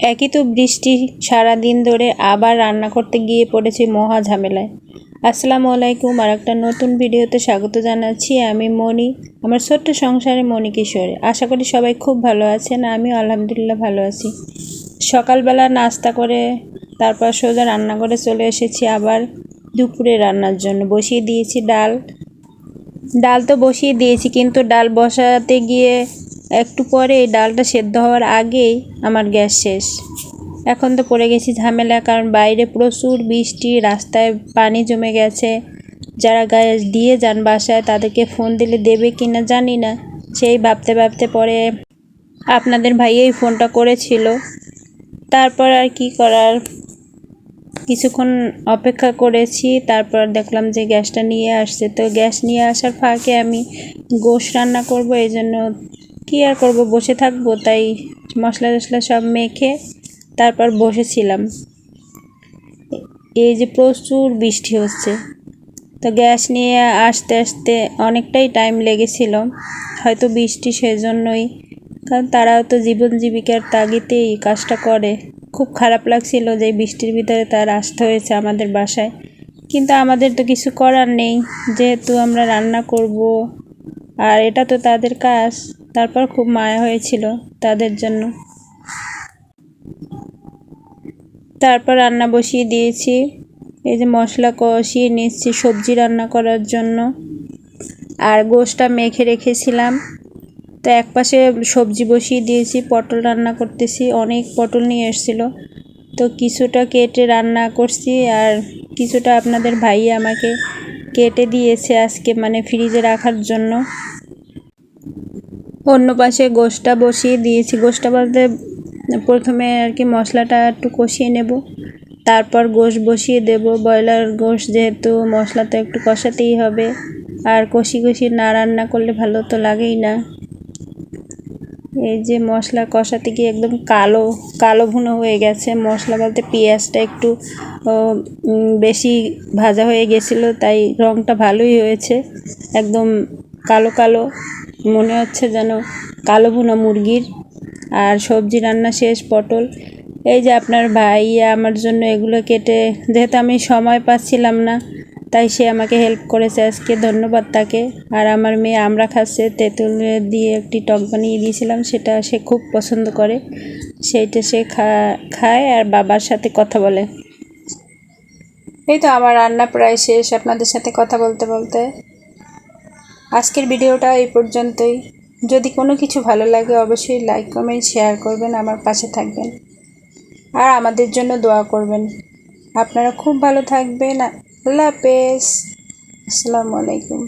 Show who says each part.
Speaker 1: একই তো বৃষ্টি সারা দিন ধরে আবার রান্না করতে গিয়ে পড়েছি মহা ঝামেলায়। আসসালামু আলাইকুম আর একটা নতুন ভিডিওতে স্বাগত জানাচ্ছি আমি মনি আমার ছোট্ট সংসারে মনি কিশোর। আশা করি সবাই খুব ভালো আছেন আমি আলহামদুলিল্লাহ ভালো আছি। সকালবেলা নাস্তা করে তারপর সোজা রান্না করে চলে এসেছি আবার দুপুরে রান্নার জন্য। বসিয়ে দিয়েছি ডাল। ডাল তো বসিয়ে দিয়েছি, কিন্তু ডাল বসাতে গিয়ে একটু পরে ডালটা সেদ্ধ হওয়ার আগেই আমার গ্যাস শেষ। এখন তো পড়ে গেছি ঝামেলা, কারণ বাইরে প্রচুর বৃষ্টি, রাস্তায় পানি জমে গেছে। যারা গ্যাস দিয়ে যান বাসায়, তাদেরকে ফোন দিলে দেবে কি না জানি না। সেই ভাবতে ভাবতে পরে আপনাদের ভাইয়েই ফোনটা করেছিল। তারপর আর কি করার? কিছুক্ষণ অপেক্ষা করেছি, তারপর দেখলাম যে গ্যাসটা নিয়ে আসছে। তো গ্যাস নিয়ে আসার ফাঁকে আমি গোশ রান্না করব, এই জন্য কী আর করব? বসে থাকব, তাই মশলা টশলা সব মেখে তারপর বসেছিলাম। এই যে প্রচুর বৃষ্টি হচ্ছে। তো গ্যাস নিয়ে আসতে আসতে অনেকটাই টাইম লেগেছিল। হয়তো বৃষ্টি সেজন্যই, কারণ তারাও তো জীবন জীবিকার তাগিতেই কাজটা করে। খুব খারাপ লাগছিল যে বৃষ্টির ভিতরে তার আসতে হয়েছে আমাদের বাসায়। কিন্তু আমাদের তো কিছু করার নেই। যেহেতু আমরা রান্না করব, আর এটা তো তাদের কাজ। তারপর খুব মায়া হয়েছিল তাদের জন্য। তারপর রান্না বসিয়ে দিয়েছি। এই যে মশলা কষিয়ে নিচ্ছি সবজি রান্না করার জন্য। আর গোশটা মেখে রেখেছিলাম। তো এক পাশে সবজি বসিয়ে দিয়েছি, পটল রান্না করতেছি, অনেক পটল নিয়ে এসেছিল। তো কিছুটা কেটে রান্না করছি আর কিছুটা আপনাদের ভাই আমাকে কেটে দিয়েছে আজকে মানে ফ্রিজে রাখার জন্য। অন্য পাশে গোশটা বসিয়ে দিয়েছি। গোশটা বলতে প্রথমে আর কি মশলাটা একটু কষিয়ে নেব। তারপর গোশ বসিয়ে দেব। ব্রয়লার গোশ যেহেতু মশলা তো একটু কষাতেই হবে। আর কষি কষি না রান্না করলে ভালো তো লাগেই না। এই যে মশলা কষাতে গিয়ে একদম কালো কালো ভুনো হয়ে গেছে। মশলা বলতে পেঁয়াজটা একটু বেশি ভাজা হয়ে গেছিল, তাই রঙটা ভালোই হয়েছে। একদম কালো কালো। মনে হচ্ছে যেন কালো ভুনা মুরগির। আর সবজি রান্না শেষ, পটল। এই যে আপনার ভাই আমার জন্য এগুলো কেটে, যেহেতু আমি সময় পাচ্ছিলাম না, তাই সে আমাকে হেল্প করেছে আজকে, ধন্যবাদ তাকে। আর আমার মেয়ে আমরা খাচ্ছে, তেঁতুল দিয়ে একটি টক বানিয়ে দিয়েছিলাম, সেটা সে খুব পছন্দ করে। সেইটা সে খায় আর বাবার সাথে কথা বলে। এই তো আমার রান্না প্রায় শেষ, আপনাদের সাথে কথা বলতে বলতে। আজকের ভিডিওটা এই পর্যন্তই। যদি কোনো কিছু ভালো লাগে, অবশ্যই লাইক কমেন্ট শেয়ার করবেন, আমার পাশে থাকবেন। আর আমাদের জন্য দোয়া করবেন। আপনারা খুব ভালো থাকবেন। আল্লাহ হাফেজ। আসসালামু আলাইকুম।